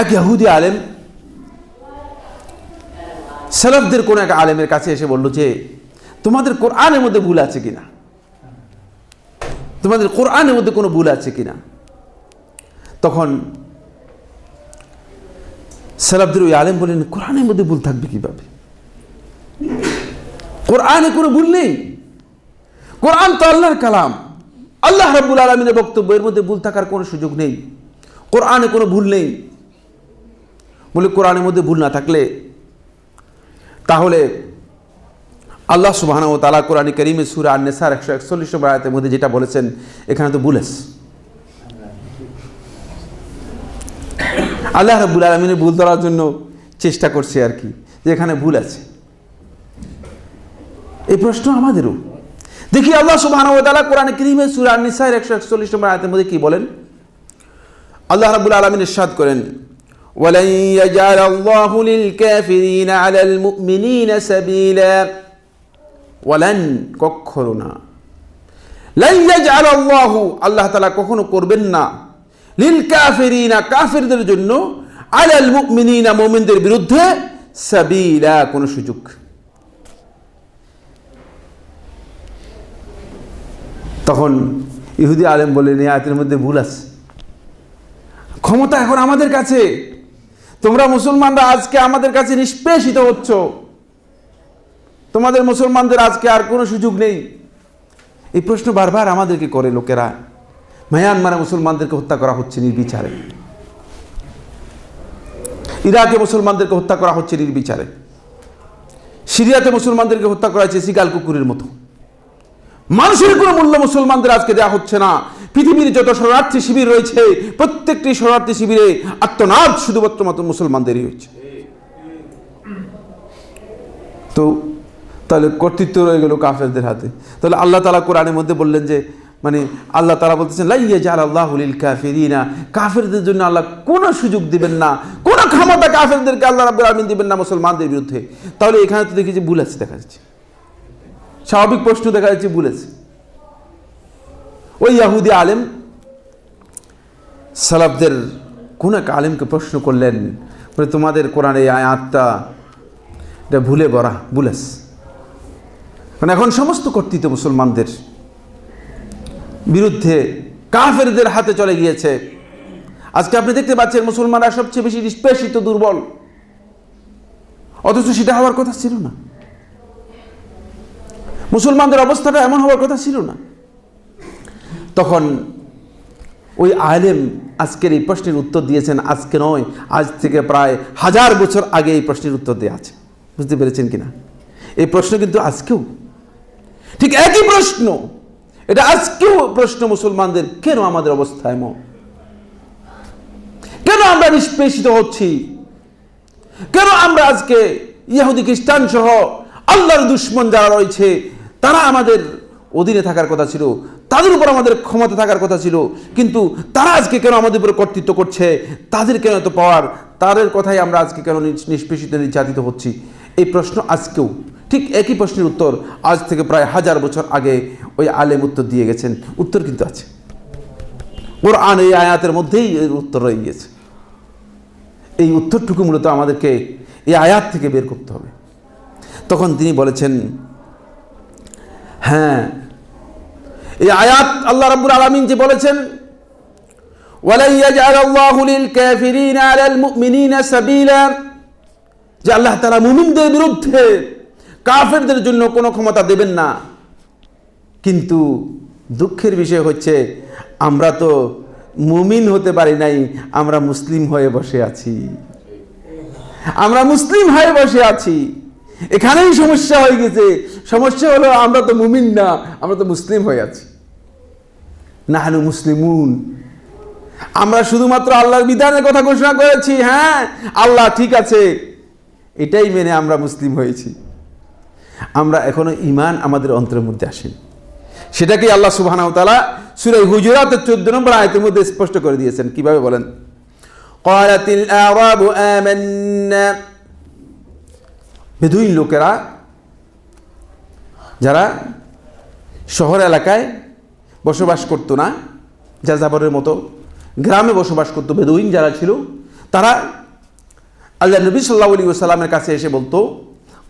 এক ইহুদি আলেম, সেলফদের কোন এক আলেমের কাছে এসে বলল যে, তোমাদের কোরআনের মধ্যে ভুল আছে কিনা? তোমাদের কোরআনের মধ্যে কোনো ভুল আছে কিনা? তখন সেলাফদের ওই আলেম বলেন কোরআনের মধ্যে ভুল থাকবে কীভাবে? কোরআনে কোনো ভুল নেই। কোরআন তো আল্লাহর কালাম। আল্লাহ রাব্বুল আলমিনের বক্তব্য, এর মধ্যে ভুল থাকার কোনো সুযোগ নেই। কোরআনে কোনো ভুল নেই। বলে, কোরআনের মধ্যে ভুল না থাকলে? তাহলে আল্লাহ সুবাহ ও তালা কোরআন করিমে সুরা আর নেসার একশো একচল্লিশ নম্বর মধ্যে যেটা বলেছেন, এখানে তো আছে। আল্লাহ রাব্বুল আলমিনের ভুল ধরার জন্য চেষ্টা করছে আর কি, যে এখানে ভুল আছে। এই প্রশ্ন আমাদেরও। দেখি আল্লাহ সুবহান ও তালা কোরআনে কারীমে সুরা আন-নিসার 141 নম্বর আয়াতের মধ্যে কি বলেন? আল্লাহ রাব্বুল আলামিন ইরশাদ করেন ولن يجعل الله للكافرين على المؤمنين سبيلا ولن কখনো না لن يجعل الله আল্লাহ তাআলা কখনো করবেন না লিল কাফিরিনা কাফিরদের জন্য আলাল মুমিনিনা মুমিনদের বিরুদ্ধে সাবিলা কোনো সুযোগ তখন ইহুদি আলেম বললেন এই আয়াতের মধ্যে ভুল আছে ক্ষমতা এখন আমাদের কাছে তোমরা মুসলমানরা আজকে আমাদের কাছে নিষ্পেষিত হচ্ছ। তোমাদের মুসলমানদের আজকে আর কোনো সুযোগ নেই। এই প্রশ্ন বারবার আমাদেরকে করে লোকেরা। মায়ানমারে মুসলমানদেরকে হত্যা করা হচ্ছে নির্বিচারে। ইরাকে মুসলমানদেরকে হত্যা করা হচ্ছে নির্বিচারে। সিরিয়াতে মুসলমানদেরকে হত্যা করা হচ্ছে সিগাল কুকুরের মতো। মানুষের কোনো মূল্য মুসলমানদের আজকে দেওয়া হচ্ছে না। পৃথিবীর যত শরণার্থী শিবির রয়েছে, প্রত্যেকটি শরণার্থী শিবিরে আত্মনাদ শুধুমাত্র মাত্র মুসলমানদেরই হচ্ছে। তো তাহলে কর্তৃত্ব রয়ে গেল কাফেরদের হাতে। তাহলে আল্লাহ তালা কোরআনের মধ্যে বললেন যে মানে আল্লাহ তালা বলতেছেন, লাইয়া জাল আল্লাহুল কাফেরিনা। কাফেরদের জন্য আল্লাহ কোনো সুযোগ দিবেন না, কোনো ক্ষমতা কাফেরদেরকে আল্লাহ রাব্বুল আলামিন দিবেন না মুসলমানদের বিরুদ্ধে। তাহলে এখানে তো দেখি যে ভুল আছে, দেখা যাচ্ছে। স্বাভাবিক প্রশ্ন দেখা যাচ্ছে, বলেছে। ওই ইয়াহুদি আলেম সালাফদের কোন এক আলেমকে প্রশ্ন করলেন, বলে, তোমাদের কোরআন আয়াতটা, এটা ভুলে বরা বুলেস মানে এখন সমস্ত কর্তৃত্ব মুসলমানদের বিরুদ্ধে কাফেরদের হাতে চলে গিয়েছে। আজকে আপনি দেখতে পাচ্ছেন, মুসলমানরা সবচেয়ে বেশি নিষ্পেষিত, দুর্বল। অথচ সেটা হওয়ার কথা ছিল না। মুসলমানদের অবস্থাটা এমন হওয়ার কথা ছিল না। তখন ওই আলেম আজকের এই প্রশ্নের উত্তর দিয়েছেন, আজকে নয়, আজ থেকে প্রায় হাজার বছর আগে এই প্রশ্নের উত্তর দেওয়া আছে। বুঝতে পেরেছেন কিনা? এই প্রশ্ন কিন্তু আজকেও। ঠিক একই প্রশ্ন। এটা আজকেও প্রশ্ন মুসলমানদের, কেন আমাদের অবস্থা এমন? কেন আমরা নিষ্পেষিত হচ্ছি? কেন আমরা আজকে ইহুদি, খ্রিস্টান সহ আল্লাহর দুশ্মন যারা রয়েছে তারা আমাদের অধীনে থাকার কথা ছিল, তাদের উপর আমাদের ক্ষমতা থাকার কথা ছিল, কিন্তু তারা আজকে কেন আমাদের উপরে কর্তৃত্ব করছে? তাদের কেন এত পাওয়ার তাদের কথাই আমরা আজকে কেন নিষ্পেষিত নির্যাতিত হচ্ছি? এই প্রশ্ন আজকেও, ঠিক একই প্রশ্নের উত্তর আজ থেকে প্রায় হাজার বছর আগে ওই আলেম উত্তর দিয়ে গেছেন। উত্তর কিন্তু আছে। ওর আন এই আয়াতের মধ্যেই এর উত্তর রয়ে গিয়েছে। এই উত্তরটুকু মূলত আমাদেরকে এই আয়াত থেকে বের করতে হবে। তখন তিনি বলেছেন হ্যাঁ। এই আয়াত আল্লাহ রাব্বুল আলামিন যে বলেছেন, ওয়ালাই ইয়াজআলাল্লাহু লিল কাফিরিনা আলাল মুমিনিনা সাবিলা যে আল্লাহ তাআলা মুমিনদের বিরুদ্ধে কাফেরদের জন্য কোনো ক্ষমতা দেবেন না। কিন্তু দুঃখের বিষয় হচ্ছে, আমরা তো মুমিন হতে পারি নাই, আমরা মুসলিম হয়ে বসে আছি। আমরা মুসলিম হয়ে বসে আছি। এখানেই সমস্যা হয়ে গেছে সমস্যা হলো আমরা তো মুমিন না আমরা তো মুসলিম হয়ে আছি না হলো মুসলিমুন আমরা শুধুমাত্র আল্লাহর বিধানের কথা ঘোষণা করেছি হ্যাঁ আল্লাহ ঠিক আছে এটাই মেনে আমরা মুসলিম হয়েছি আমরা এখনো ইমান আমাদের অন্তরের মধ্যে আসেনি সেটাকে আল্লাহ সুবাহ তালা সুরাই হুজুরাতের চোদ্দ নম্বর আয়তের মধ্যে স্পষ্ট করে দিয়েছেন কিভাবে বলেন قالت الأعراب آمنا বেদুইন লোকেরা যারা শহর এলাকায় বসবাস করতো না, যাযাবরের মতো গ্রামে বসবাস করতো বেদুইন যারা ছিল, তারা আল্লাহ নবী সাল্লাহ আলী সাল্লামের কাছে এসে বলতো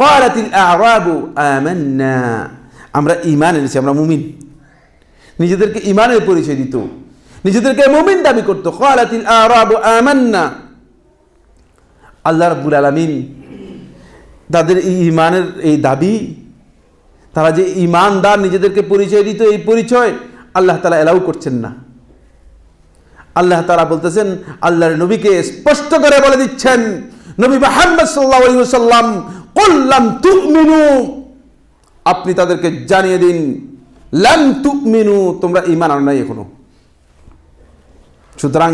কলাতিল আরাবু আমান্না। আমরা ইমান এনেছি, আমরা মুমিন। নিজেদেরকে ইমানের পরিচয় দিত, নিজেদেরকে মুমিন দাবি করতো কলাতিল আরাবু আমান্না। আল্লাহ রাব্বুল আলামিন তাদের ইমানের এই দাবি, তারা যে ইমানদার নিজেদেরকে পরিচয় দিত, এই পরিচয় আল্লাহ তালা এলাউ করছেন না। আল্লাহ তারা বলতেছেন, আল্লাহর নবীকে স্পষ্ট করে বলে দিচ্ছেন, নবী মাহমদ সাল্লাহ সাল্লাম কল্লাম তুমিনু আপনি তাদেরকে জানিয়ে দিন, লাম তুমিনু তোমরা ইমান আনো নাই এখনও। সুতরাং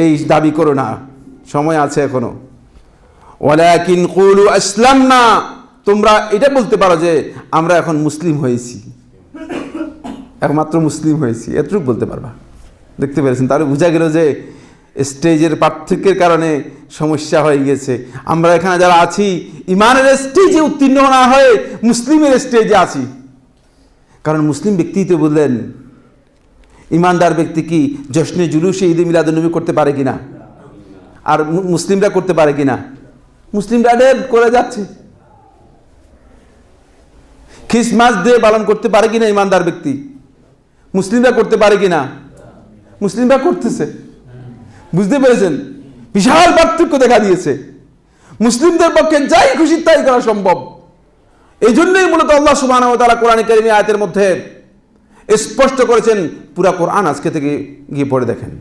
এই দাবি করো না, সময় আছে এখনও। ওয়ালাকিন কুলু আসলাম না তোমরা এটা বলতে পারো যে আমরা এখন মুসলিম হয়েছি। একমাত্র মুসলিম হয়েছি। এতটুকু বলতে পারবা। দেখতে পেরেছেন? তাহলে বোঝা গেল যে স্টেজের পার্থক্যের কারণে সমস্যা হয়ে গেছে। আমরা এখানে যারা আছি, ইমানের স্টেজে উত্তীর্ণ না হয়ে মুসলিমের স্টেজে আছি। কারণ মুসলিম ব্যক্তি তো বললেন, ইমানদার ব্যক্তি কি জশ্নে জুলুসে ঈদে মিলাদুলনবী করতে পারে কিনা? আর মুসলিমরা করতে পারে কিনা? মুসলিমরা ডের করে যাচ্ছে। খ্রিসমাস ডে পালন করতে পারে কিনা ইমানদার ব্যক্তি? মুসলিমরা করতে পারে কিনা? মুসলিমরা করতেছে। বুঝতে পেরেছেন? বিশাল পার্থক্য দেখা দিয়েছে। মুসলিমদের পক্ষে যাই খুশি তাই করা সম্ভব। এই জন্যই মূলত আল্লাহ সুবাহ তারা কোরআন কারিমি আয়াতের মধ্যে স্পষ্ট করেছেন, পুরা কোরআন আজকে থেকে গিয়ে পড়ে দেখেন।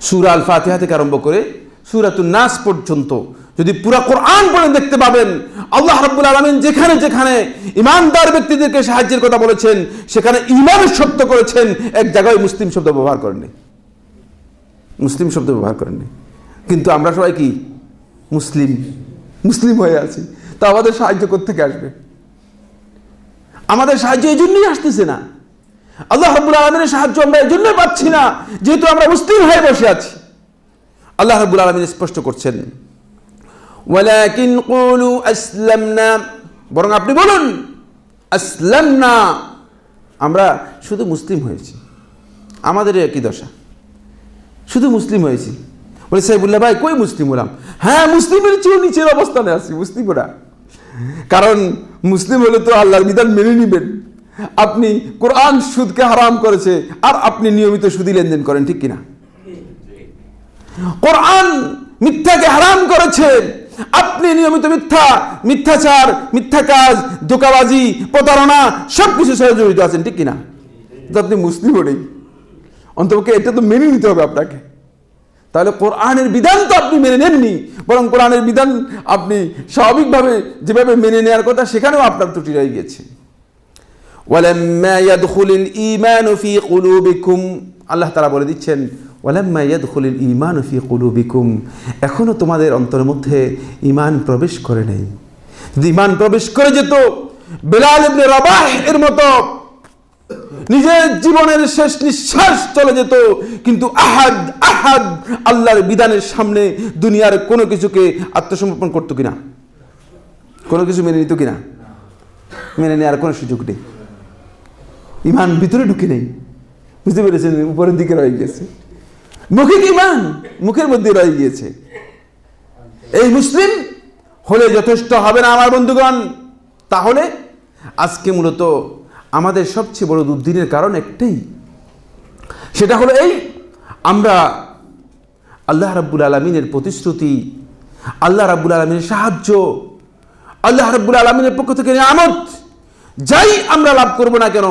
সুরা আল ফাতিহা থেকে আরম্ভ করে সুরাতুল নাস পর্যন্ত। যদি পুরা কোরআন পড়ে দেখতে পাবেন, আল্লাহ রাব্বুল আলামিন যেখানে যেখানে ইমানদার ব্যক্তিদেরকে সাহায্যের কথা বলেছেন, সেখানে ইমানের শব্দ করেছেন, এক জায়গায় মুসলিম শব্দ ব্যবহার করেননি। মুসলিম শব্দ ব্যবহার করেননি। কিন্তু আমরা সবাই কি? মুসলিম। মুসলিম হয়ে আছি। তা আমাদের সাহায্য থেকে আসবে? আমাদের সাহায্য এই জন্যই আসতেছে না। আল্লাহ রাব্বুল আলমিনের সাহায্য আমরা এই জন্যই পাচ্ছি না, যেহেতু আমরা মুসলিম হয়ে বসে আছি। আল্লাহ রাব্বুল আলমিন স্পষ্ট করছেন বরং আপনি বলুন, আসলামনা আমরা শুধু মুসলিম হয়েছি। আমাদের একই দশা? শুধু মুসলিম হয়েছি। বলে সাইবুল্লাহ ভাই, কই মুসলিম হলাম? হ্যাঁ মুসলিমের চেয়েও নিচের অবস্থানে আছি মুসলিম ওরা কারণ মুসলিম হলে তো আল্লাহর বিধান মেনে নিবেন। আপনি কোরআন সুদকে হারাম করেছে, আর আপনি নিয়মিত সুদি লেনদেন করেন, ঠিক কিনা? কোরআন মিথ্যাকে হারাম করেছে। আপনি নিয়মিত মিথ্যা, মিথ্যাচার, মিথ্যা কাজ, ধোকাবাজি, প্রতারণা সব কিছু জড়িত আছেন, ঠিক কিনা? আপনি মুসলিমও নেই। অন্তপক্ষে এটা তো মেনে নিতে হবে আপনাকে। তাহলে কোরআনের বিধান তো আপনি মেনে নেননি, বরং কোরআনের বিধান আপনি স্বাভাবিকভাবে যেভাবে মেনে নেওয়ার কথা, সেখানেও আপনার ত্রুটি রয়ে গেছে ওয়ালাম্মা ইয়াদখুলুল আল্লাহ তাআলা বলে দিচ্ছেন ওয়ালাম্মা ইয়াদখুলুল ঈমানু ফি কুলুবিকুম। এখনও তোমাদের অন্তরের মধ্যে ইমান প্রবেশ করে নাই। যদি ঈমান প্রবেশ করে যেত, বেলাল রাবাহ এর মতো নিজের জীবনের শেষ নিঃশ্বাস চলে যেত, কিন্তু আহাদ আহাদ আল্লাহর বিধানের সামনে দুনিয়ার কোনো কিছুকে আত্মসমর্পণ করতো কিনা? কোনো কিছু মেনে নিত কিনা? মেনে নেওয়ার কোনো সুযোগ নেই। ইমান ভিতরে ঢুকে নেই। বুঝতে পেরেছেন? উপরের দিকে রয়ে গেছে। মুখিক ইমান মুখের মধ্যে রয়ে গিয়েছে। এই মুসলিম হলে যথেষ্ট হবে না আমার বন্ধুগণ। তাহলে আজকে মূলত আমাদের সবচেয়ে বড় দুর্দিনের কারণ একটাই। সেটা হলো এই, আমরা আল্লাহ রাব্বুল আলমিনের প্রতিশ্রুতি, আল্লাহ রাব্বুল আলমিনের সাহায্য, আল্লাহ রাব্বুল আলমিনের পক্ষ থেকে নিয়ামত, যাই আমরা লাভ করব না কেন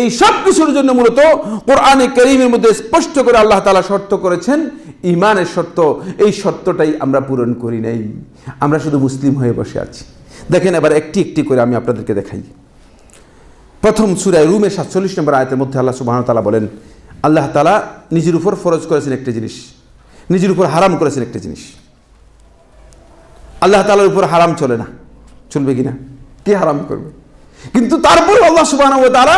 এই সব কিছুর জন্য মূলত কোরআনে করিমের মধ্যে স্পষ্ট করে আল্লাহ তালা শর্ত করেছেন ইমানের শর্ত। এই শর্তটাই আমরা পূরণ করি নাই। আমরা শুধু মুসলিম হয়ে বসে আছি। দেখেন এবার একটি একটি করে আমি আপনাদেরকে দেখাই। প্রথম সুরায় রুমের সাতচল্লিশ নম্বর আয়তের মধ্যে আল্লাহ সুবাহ তালা বলেন, আল্লাহ তালা নিজের উপর ফরজ করেছেন একটা জিনিস, নিজের উপর হারাম করেছেন একটা জিনিস। আল্লাহ তালার উপর হারাম চলে না। চলবে কিনা? কে হারাম করবে? কিন্তু তারপর আল্লাহ সুবাহ তারা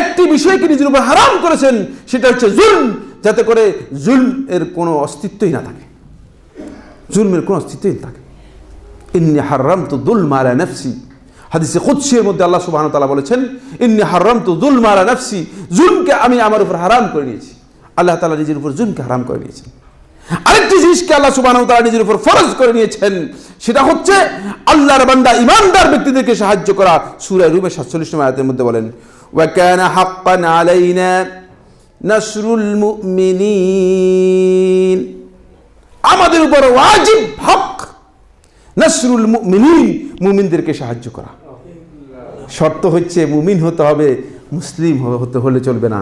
একটি বিষয়কে নিজের উপর হারাম করেছেন, সেটা হচ্ছে জুলম, যাতে করে জুলম এর কোনো অস্তিত্বই না থাকে। জুলমের কোনো অস্তিত্বই না থাকে। ইন্নি হারাম তো দুল মারা নফসি। হাদিসে কুৎসির মধ্যে আল্লাহ সুবাহ তালা বলেছেন, ইন্নি হারাম তো দুল মারা নফসি। জুলমকে আমি আমার উপর হারাম করে নিয়েছি। আল্লাহ তালা নিজের উপর জুলমকে হারাম করে নিয়েছেন। আরেকটি জিনিসকে আল্লাহ সুবহানাহু ওয়া তাআলা নিজের উপর ফরজ করে নিয়েছেন, সেটা হচ্ছে আল্লাহর বান্দা ইমানদার ব্যক্তিদেরকে সাহায্য করা। সূরা রুমের 47 নম্বর আয়াতের মধ্যে বলেন ওয়া حقا علينا نصر المؤمنين আমাদের উপর ওয়াজিব হক। নাসরুল মুমিনিন মুমিনদেরকে সাহায্য করা। শর্ত হচ্ছে মুমিন হতে হবে, মুসলিম হতে হলে চলবে না।